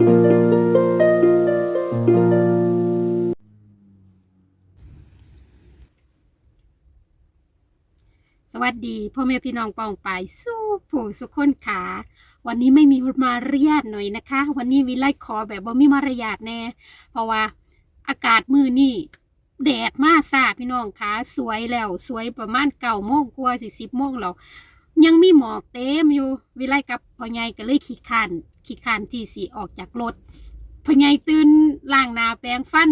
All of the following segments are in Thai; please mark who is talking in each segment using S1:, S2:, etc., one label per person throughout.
S1: สวัสดีพ่อแม่พี่น้องปองไปสู้ผู้สุขคนขาวันนี้ไม่มีมารยาทหน่อยนะคะ วันนี้วิไลขอแบบบ่มีมารยาทแน่ เพราะว่าอากาศมือนี่แดดมาสาพี่น้องขาสวยแล้วสวยประมาณเก้าโมงกว่าสิสิบโมงแล้วยังมีหมอกเต็มอยู่ วิไลกับพ่อใหญ่ก็เลยขี้คร้าน ขี้คานที่สีออกจากรถพ่อใหญ่ตื่นล้างหน้าแปรงฟัน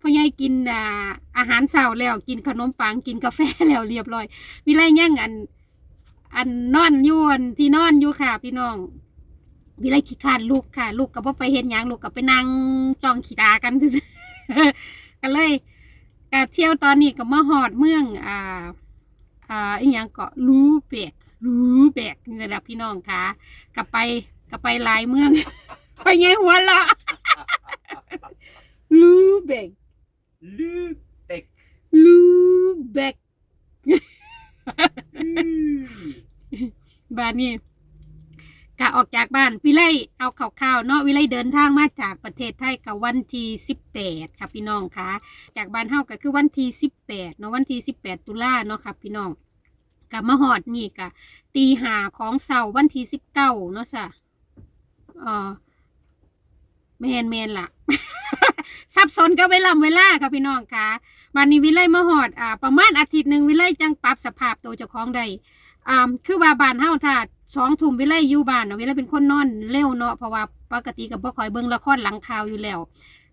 S1: พ่อใหญ่กินอ่าอาหารเช้าแล้วกินขนมปังกินกาแฟแล้วเรียบร้อยวิไลยังอัน อันนอนอยู่อันที่นอนอยู่ค่ะพี่น้องวิไลขี้คร้านลูกค่ะ ลูกก็บ่ไปเห็นยังลูกก็ไปนั่งจ้องขี้ตากันซื่อๆก็เลยก็เที่ยวตอนนี้ก็มาหอดเมือง อ่า อ่าอีหยังเกาะรูเบกรูเบกนี่แหละพี่น้องค่ะก็ไป ก็ไปหลายเมือง ไปไงหัวละรูเบก
S2: Lübeck.
S1: รูเบก
S2: Lü.
S1: บ้านนี้กะออกจากบ้านวิไลเอาข่าวๆเนาะวิไลเดินทางมาจากประเทศไทยกับวันที่สิบแปดค่ะพี่น้องค่ะ จากบ้านเฮาก็คือวันที่สิบแปดเนาะวันที่สิบแปดตุลาเนาะค่ะพี่น้องกับมาหอดนี่กะตีหาของเสาร์วันที่สิบเก้าเนาะสะ เออแมนแมนล่ะสับสนกับเวลาเวลาค่ะพี่น้องค่ะวันนี้วิไลมาหอดอ่าประมาณอาทิตย์หนึ่งวิไลจังปรับสภาพตัวเจ้าของได้อ่าคือว่าบ้านเฮาถ้าสองทุ่มเวลอยู่บ้านเนาะเวลเป็นคนนอนเร็วเนาะเพราะว่าปกติกับบ่คอยเบิ่งละครหลังข่าวอยู่แล้ว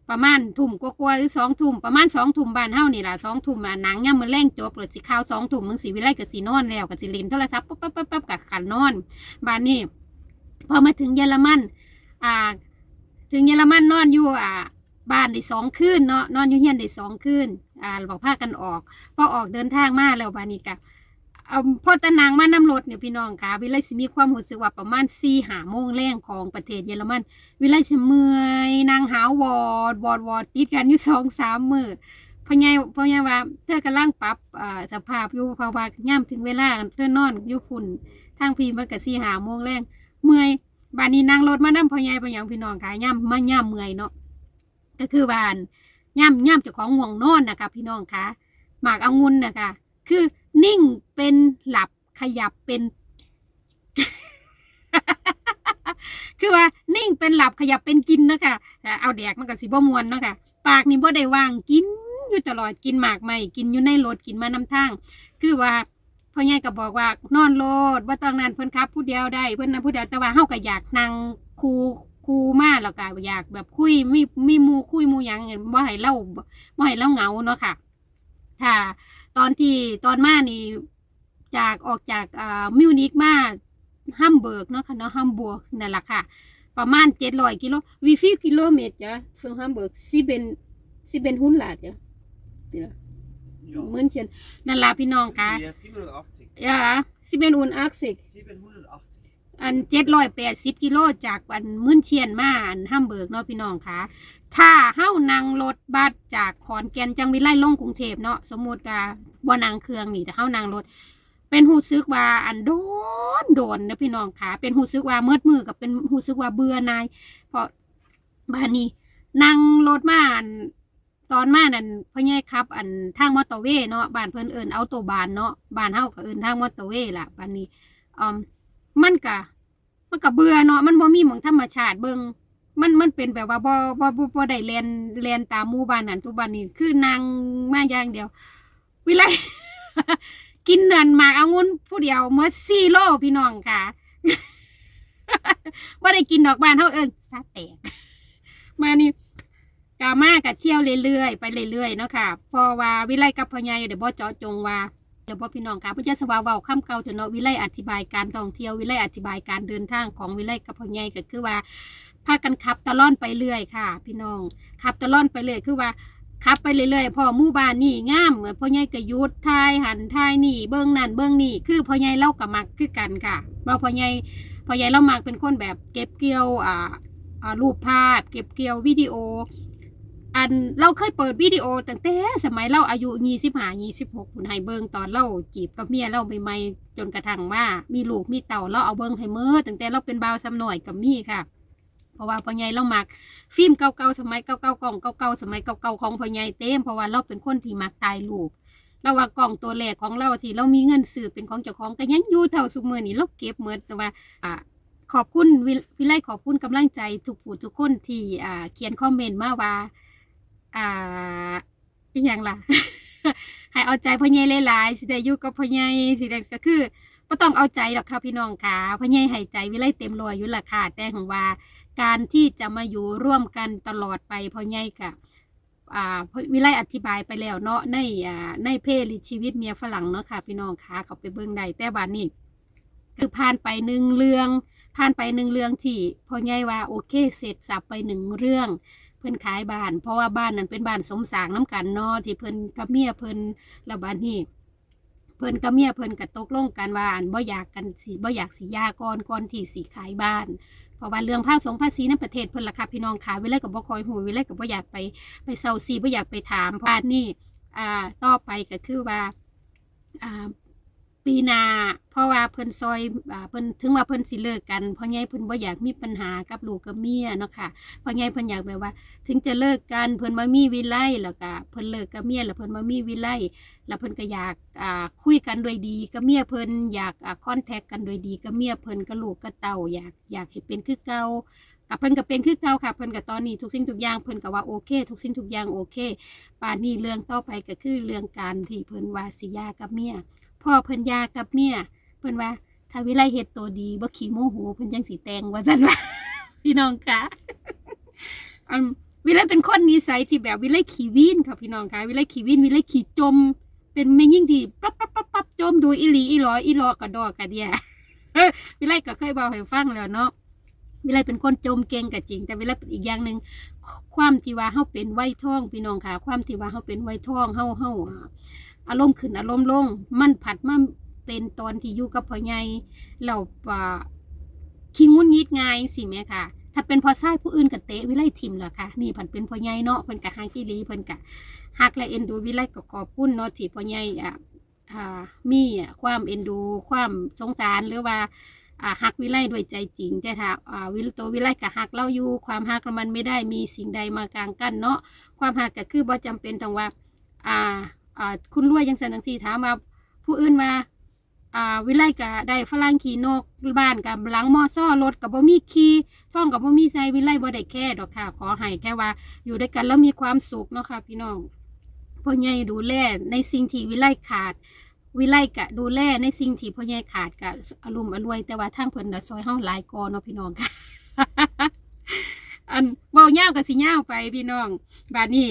S1: ประมาณทุ่มกว่าๆหรือสองทุ่มประมาณสองทุ่มบ้านเฮานี่ล่ะสองทุ่มอะหนังย่ำมือแรงจบหรือสิข่าวสองทุ่มมึงสิวิไลกับสินอนแล้วกับสิเล่นโทรศัพท์ปั๊บปั๊บปั๊บปั๊บกับขันนอนบ้านนี้ พอมาถึงเยอรมันอ่าถึงเยอรมันนอนอยู่อ่าบ้านได้สองคืนเนาะนอนอยู่เฮียนได้สองคืนอ่าบอกพากันออกพอออกเดินทางมาแล้วบานี้กะเอาพอตะนางมาน้ำรถเนี่ยพี่น้องค่ะวิไลสิมีความรู้สึกว่าประมาณสี่หาโมงแรงของประเทศเยอรมัน วิไลเมื่อยนางหาวอดวอดวอดติดกันอยู่สองสามมือพ่อใหญ่พ่อใหญ่ว่าเธอกำลังปรับสภาพอยู่เพราว่าย่ำถึงเวลาเธอนอนอยู่ฝุ่นทางพี่มันก็สี่หาโมงแรง เมื่อยบ้านนี้นั่งรถมานำพ่อใหญ่พ่อหยังพี่น้องค่ะย่ำมาย่ำเมื่อยเนาะก็คือบ้านย่ำย่ำเจ้าของห่วงนอนนะคะพี่น้องค่ะหมากองุ่นนะคะคือนิ่งเป็นหลับขยับเป็น คือว่านิ่งเป็นหลับขยับเป็นกินเนาะคะเอาแดกมันกับสีบ่มวนเนาะค่ะปากนี่บ่ได้ว่างกินอยู่ตลอดกินหมากไม่กินอยู่ในรถกินมาน้ำทาง คือว่า พ่อใหญ่ก็บอกว่านอนรถว่าต้อนนั้นเพิ่นขับ ผู้เดียวได้เพิ่นนั่งผู้เดียวแต่ว่าเฮาก็อยากนั่งคูคูมาแล้วก็อยากแบบคุยมีมีมูคุยมูหยังบ่ให้เล่าบ่ให้เล่าเหงาเนาะค่ะถ้าตอนที่ตอนมานี่จากออกจากอ่ามิวนิกมาฮัมเบิร์กเนาะค่ะเนาะฮัมบวกนั่นแหละค่ะ ประมาณเจ็ดร้อยกิโลวีฟิกิโลเมตรจ้ะฟึงฮัมเบิร์กซีเบนซีเบนหุ่นลาดจ้ะ นี่ล่ะ
S2: Ja.
S1: เหมือนเชียนนั่นล่ะพี่น้องค่ะ
S2: Ja, 87.
S1: อ่าซีเบนอุนอักซิก
S2: 780.
S1: อันเจ็ดร้อยแปดสิบกิโลจากอันมื่นเชียนมาอันฮัมเบิร์กเนาะพี่น้องค่ะ ถ้าเฮ้านั่งรถบัสจากขอนแก่นจังวิไลลงกรุงเทพเนาะสมมุติว่าบ่นั่งเครื่องนี่แต่เฮ้านั่งรถ เป็นหูซึกว่าอันโดนโดนนะพี่น้องค่ะ เป็นหูซึกว่าเมื่อมือกับเป็นหูซึกว่าเบื่อนายเพราะบ้านนี้นั่งรถมาอัน ตอนมานั่นพ่อใหญ่ครับ อันทางมอเตอร์เวย์เนาะบ้านเพิ่นเอิ้นเอาตัวบานเนาะบ้านเฮาก็เอิ้นทางมอเตอร์เวย์ล่ะบานนี้อืมมันก็มันก็เบื่อเนาะมันบ่มีหมองธรรมชาติเบิ่งมันมันเป็นแบบว่าบ่บ่บ่บ่ได้เรียนเรียนตามหมู่บ้านนั้นทุกบ้านนี้คือนั่งมาอย่างเดียว วิไลกินเดือนหมากองุ่นผู้เดียวเมื่อสี่โลพี่น้องค่ะว่าได้กินดอกบานเท่าเอิญซาแตกมานี่ กามากับเที่ยวเรื่อยๆไปเรื่อยๆเนาะค่ะพอว่าวิไลกับพ่อใหญ่เดี๋ยวบ่เจาะจงว่าเดี๋ยวบ่พี่น้องค่ะเพื่อจะสว่าเว้าคำเก่าเถอะเนาะวิไลอธิบายการท่องเที่ยววิไลอธิบายการเดินทางของวิไลกับพ่อใหญ่ก็คือว่าพากันขับตะล่อนไปเรื่อยค่ะ พี่น้องขับตะล่อนไปเรื่อยคือว่าขับไปเรื่อยๆ พอมู่บ้านนี่งามเหมือนพ่อใหญ่ก็หยุดทายหันทายนี่เบื้องนั่นเบื้องนี่คือพ่อใหญ่เล่ากับมักคือกันค่ะเราพ่อใหญ่พ่อใหญ่เรามักเป็นคนแบบเก็บเกี่ยวอ่าอ่ารูปภาพ เก็บเกี่ยววิดีโอ อันเราเคยเปิดวิดีโอตั้งแต่สมัยเราอายุยี่สิบห้ายี่สิบหกคุณให้เบิงตอนเราจีบกับเมียเราใหม่ๆจนกระทั่งว่ามีลูกมีเต่าเราเอาเบิงให้เมื่อตั้งแต่เราเป็นบ่าวซ้ำหน่อยกับมีค่ะ เพราะว่าพ่อใหญ่เรามักฟิล์มเก่าๆสมัยเก่าๆกล่องเก่าๆสมัยเก่าๆของพ่อใหญ่เต็มเพราะว่าเราเป็นคนที่มักถ่ายรูปเราว่ากล่องตัวแรกของเราที่เรามีเงินซื้อเป็นของเจ้าของก็ยังอยู่เท่าสุมือนี่เราเก็บเหมดแต่ว่าอ่าขอบคุณวิวิไลขอบคุณกำลังใจทุกผู้ทุกคนที่อ่าเขียนคอมเมนต์มาว่า อ่าอีกอย่างล่ะ ให้เอาใจพ่อใหญ่หลายๆสิได้อยู่กับพ่อใหญ่สิได้ก็คือบ่ต้องเอาใจหรอกค่ะพี่น้องค่ะพ่อใหญ่ให้ใจวิไลเต็มรอยอยู่ละค่ะแต่ของว่าการที่จะมาอยู่ร่วมกันตลอดไปพ่อใหญ่กับอ่าวิไลอธิบายไปแล้วเนาะในอ่าในเพลชีวิตเมียฝรั่งเนาะค่ะพี่น้องค่ะเขาไปเบิ่งได้แต่บานนี้คือผ่านไปหนึ่งเรื่องผ่านไปหนึ่งเรื่องที่พ่อใหญ่ว่าโอเคเสร็จสับไปหนึ่งเรื่อง เพิ่นขายบ้าน เพราะว่าบ้านนั้นเป็นบ้านสมสางน้ำกันเนาะที่เพิ่นกับเมียเพิ่นแล้วบ้านนี้เพิ่นกับเมียเพิ่นก็ตกลงกันว่าอันบ่อยากกันสิบ่อยากสิยาก่อนก่อนที่สิขายบ้าน เพราะว่าเรื่องภาคสงภาษีในประเทศเพิ่นล่ะค่ะพี่น้องค่ะเวลาก็บ่คอยหูเวลาก็บ่อยากไปไปเซาซีบ่อยากไปถามเพราะว่านี่อ่าต่อไปก็คือว่าอ่า ปีหนาเพราะว่าเพิ่นซอยอ่าเพิ่นถึงว่าเพิ่นสิเลิกกันเพราะไงเพิ่นบ่อยากมีปัญหากับลูกกับเมียเนาะค่ะเพราะไงเพิ่นอยากแบบว่า ถึงจะเลิกกันเพิ่นมามีวิไลแล้วก็เพิ่นเลิกกับเมียแล้วเพิ่นมามีวิไลแล้วเพิ่นก็อยากอ่าคุยกันด้วยดีกับเมียเพิ่นอยากอ่าคอนแทคกันด้วยดีกับเมียเพิ่นกับลูกกับเต้าอยากอยากให้เป็นคือเก่ากับเพิ่นก็เป็นคือเก่าค่ะเพิ่นก็ตอนนี้ทุกสิ่งทุกอย่างเพิ่นก็ว่าโอเค ทุกสิ่งทุกอย่างโอเคป่านนี้เรื่องต่อไปก็คือเรื่องการที่เพิ่นว่าสิยากับเมีย พ่อเพิ่นยากับเมียเพิ่นว่าถ้าวิไลเฮ็ดตัวดีบ่ขี้โมโหเพิ่นจังสิแต่งว่าซั่นว่าพี่น้องคะอันวิไลเป็นคนนิสัยที่แบบวิไลขี้วินค่ะพี่น้องคะวิไลขี้วินวิไลขี้จม เป็นแม่ยิ่งที่ปั๊บปั๊บปั๊บปั๊บจมดูอีหลีอีหลออีหลอกระดอกกระเดียวิไลก็เคยเบาให้ฟังแล้วเนาะวิไลเป็นคนจมเก่งก็จริง แต่วิไลเป็นอีกอย่างหนึ่งความที่ว่าเฮาเป็นไวยทองพี่น้องค่ะ ความที่ว่าเฮาเป็นไวยทองเฮาเฮา อารมณ์ขึ้นอารมณ์ลง มันผัดมาเป็นตอนที่อยู่กับพ่อใหญ่เราอ่าขี้งุนงิดง่ายสิแม่ค่ะ ถ้าเป็นพอซ้ายผู้อื่นกับเตะวิไลทิมล่ะค่ะนี่ผันเป็นพ่อใหญ่เนาะเพิ่นกะฮักอีหลีเพิ่นกะฮักและเอ็นดูวิไลก็ขอบคุณเนาะที่พ่อใหญ่อ่ามีอะความเอ็นดู ความสงสารหรือว่าอ่าฮักวิไลด้วยใจจริงแต่ถ้าอ่าวิลตัววิไลกะฮักเราอยู่ ความฮักมันไม่ได้มีสิ่งใดมากลางกั้นเนาะความฮักก็คือบ่จำเป็นต้องว่า อ่าคุณรวยยังสันตังสีถามว่าผู้อื่นว่าอ่าวิไลกะได้ฝรั่งขี่นกบ้านกับหลังมอซ่อรถกับบ่มีขี่ท่องกับบ่มีใส่วิไลบ่ได้แค่ดอกค่ะ ขอให้แค่ว่า อยู่ด้วยกันแล้วมีความสุขเนาะค่ะพี่น้องพ่อใหญ่ดูแลในสิ่งที่วิไลขาด วิไลกะดูแลในสิ่งที่พ่อใหญ่ขาดกะอารมณ์อรวย แต่ว่าทางเพิ่นน่ะซอยเฮาหลายกอเนาะพี่น้องค่ะอันเว้ายากับสิยาไปพี่น้องบาดนี้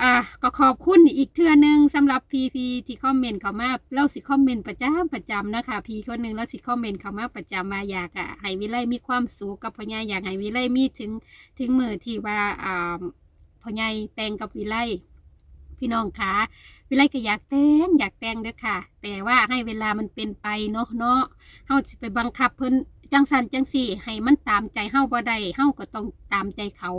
S1: อ่าก็ขอบคุณอีกเทื่อนึงสำหรับพีพีที่คอมเมนต์เขามาเล่าสิคอมเมนต์ประจำประจำนะคะพีคนหนึ่งแล้วสิคอมเมนต์เขามาประจำมาอยากอะให้วิไลมีความสุขกับพ่อใหญ่อยากให้วิไลมีถึงถึงมือที่ว่าอ่าพ่อใหญ่แต่งกับวิไลพี่น้องคะวิไลก็อยากแต่งอยากแต่งด้อค่ะ แต่ว่าให้เวลามันเป็นไปเนาะเนาะเฮาสิไปบังคับเพิ่นจังสันจังสี่ให้มันตามใจเฮาบ่ได้เฮาก็ต้องตามใจเขา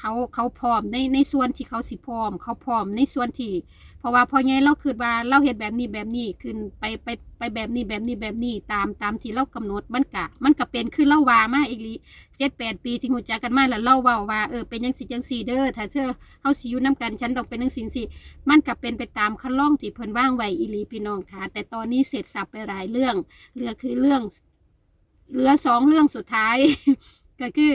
S1: เขาเขาพร้อมในในส่วนที่เขาสิพร้อม เขาพร้อมในส่วนที่ เพราะว่าพอไงเราคิดว่าเราเห็นแบบนี้แบบนี้ขึ้นไปไปไปแบบนี้แบบนี้แบบนี้ตามตามที่เรากำหนดมันกะ มันก็เป็นคือเล่าวามาอีกลีเจ็ดแปดปีที่หูจักกันมาแล้วเล่าว่าว่าเออเป็นยังสิจังสีเด้อถ้าเธอเฮาสิอยู่น้กันฉันต้องเป็นจังสิสิมันก็เป็นไปตามคันล่องที่เพิ่นว่างไว้อีลีพี่น้องค่ะ แต่ตอนนี้เสร็จสับไปหลายเรื่องเหลือคือเรื่องเหลือสองเรื่องสุดท้าย ก็คือ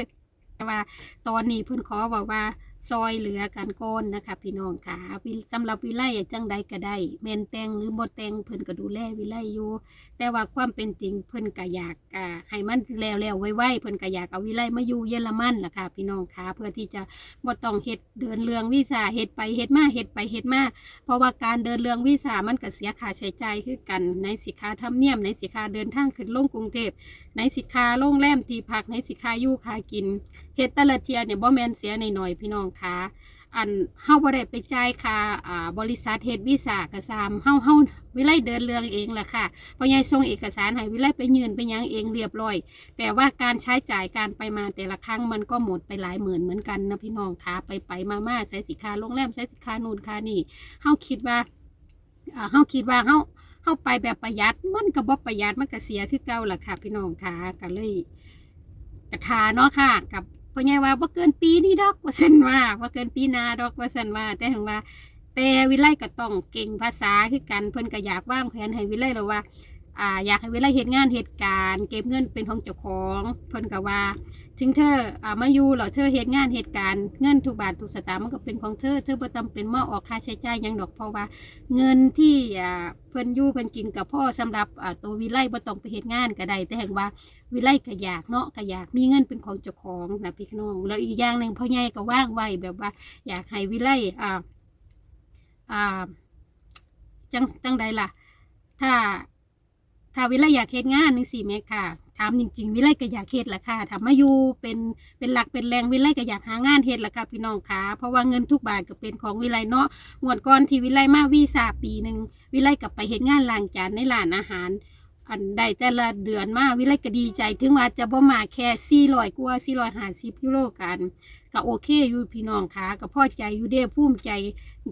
S1: แต่ว่าตอนนี้เพิ่นขอบอกว่า ซอยเหลือกันก้อนนะคะพี่น้องค่ะวิสำหรับวิไลจังใดก็ได้แมนแตงหรือบ่แตงเพิ่นก็ดูแลวิไลอยู่ แต่ว่าความเป็นจริงเพิ่นก็อยากอ่าให้มันแล้วแล้วๆไวๆเพิ่นก็อยากเอาวิไลมาอยู่เยอรมันล่ะค่ะพี่น้องค่ะเพื่อที่จะบ่ต้องเฮ็ดเดินเรืองวีซ่าเฮ็ดไปเฮ็ดมาเฮ็ดไปเฮ็ดมาเพราะว่าการเดินเรืองวีซ่ามันก็เสียค่าใช้จ่ายคือกันในสิค่าธรรมเนียมในสิค่าเดินทางขึ้นลงกรุงเทพในสิคาโรงแรมที่พักในสิคาอยู่ค่ากินเฮ็ดแต่ละเทียเนี่ยบ่แม่นเสียหน่อยๆพี่น้องคะอันเฮาบ่ได้ไปจ่ายค่าอ่าบริษัทเฮ็ดวีซ่าก็ซามเฮาเฮาวิไลเดินเรื่องเองแหละค่ะเพราะยายส่งเอกสารให้วิไลไปยืนไปยังเองเรียบร้อย แต่ว่าการใช้จ่ายการไปมาแต่ละครั้งมันก็หมดไปหลายหมื่นเหมือนกันนะพี่น้องคะไปไปมามาใช้สิคาโรงแรมใช้สิคานู่นคานี่เฮาคิดว่าอ่าเฮาคิดว่าเฮาเข้าไปแบบประหยัดมันก็บ่ประหยัดมันก็เสียคือเก่าล่ะค่ะ พี่น้องค่ะก็เลยกระทาเนาะค่ะกับ พ่อใหญ่ว่าบ่เกินปีนี้ดอกว่าสันว่าบ่เกินปีหน้าดอกว่าสันว่า แต่ถึงว่า แต่วิไลก็ต้องเก่งภาษาคือกันเพิ่นก็อยากวางแผนให้วิไลแล้วว่า อ่าอยากให้วิไลเฮ็ดงานเหตุการณ์เก็บเงินเป็นของเจ้าของเพิ่นก็ว่าถึงเธออ่ามาอยู่แล้วเธอเฮ็ดงานเหตุการณ์เงินทุกบาททุกสตางค์มันก็เป็นของเธอ เธอบ่จำเป็นมาออกค่าใช้จ่ายยังดอกเพราะว่า เงินที่อ่าเพิ่นอยู่เพิ่นกินกับพ่อสำหรับอ่าตัววิไลบ่ต้องไปเฮ็ดงานก็ได้แต่แห่งว่าวิไลก็อยากเนาะก็อยากมีเงินเป็นของเจ้าของนะพี่น้องแล้วอีกอย่างหนึ่งพ่อใหญ่ก็ว่างไว้แบบว่า อยากให้วิไลอ่าอ่าจังจังใดล่ะ ถ้า ถ้าวิไลอยากเฮ็ดงานนึงสี่แม่ค่ะถามจริง ๆ วิไลก็อยากเฮ็ดแหละค่ะถ้ามาอยู่เป็นเป็นหลักเป็นแรงวิไลก็อยากหางานเฮ็ดแหละค่ะพี่น้องค่ะ เพราะว่าเงินทุกบาทก็เป็นของวิไลเนาะงวดก่อนที่วิไลมาวีซ่าปีหนึ่งวิไลกลับไปเฮ็ดงานล้างจานในร้านอาหาร อันใดแต่ละเดือนมาวิไลก็ดีใจ ถึงว่าจะบ่มาแค่400กว่า450ยูโรกัน ก็โอเคอยู่พี่น้องค่ะก็พอใจอยู่เด้ภูมิใจ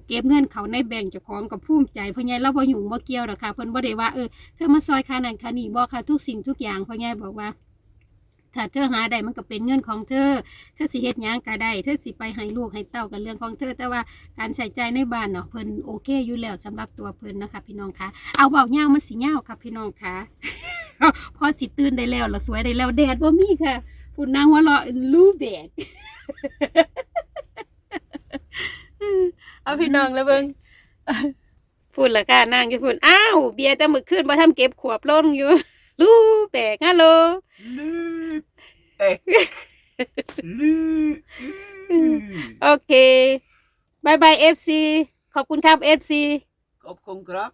S1: เก็บเงินเขาในแบ่งค์เจ้าของกับภูมิใจเพราะไงเราบ่ยุ่บ่เกี่ยวดอกค่ะเพิ่นบ่ได้ว่าเออเธอมาซอยค่านั้นค่านี้บ่ค่ะทุกสิ่งทุกอย่างเพราะไงบอกว่าถ้าเธอหาได้มันก็เป็นเงินของเธอ เธอสิเฮ็ดหยังก็ได้ เธอสิไปให้ลูกให้เต้ากันเรื่องของเธอ แต่ว่าการใช้จ่ายในบ้านเนาะเพิ่นโอเคอยู่แล้วสำหรับตัวเพิ่นนะคะพี่น้องคะเอาเบาเงาวมันสิเงาวค่ะพี่น้องคะพอสิตื่นได้แล้วแล้วสวยได้แล้วแดดบ่มีค่ะพุ่นนางหัวเราะลูแบก เอาพี่น้องแล้วเบิ่งพูดละค่ะนางจะพูดอ้าวเบียร์แต่มื้อคืนบ่ทำเก็บขวบลงอยู่ลูแบกฮัลโหล
S2: Lu. Lu.
S1: โอเคบายบาย FC ขอบคุณครับ FC
S2: Op, kom krap.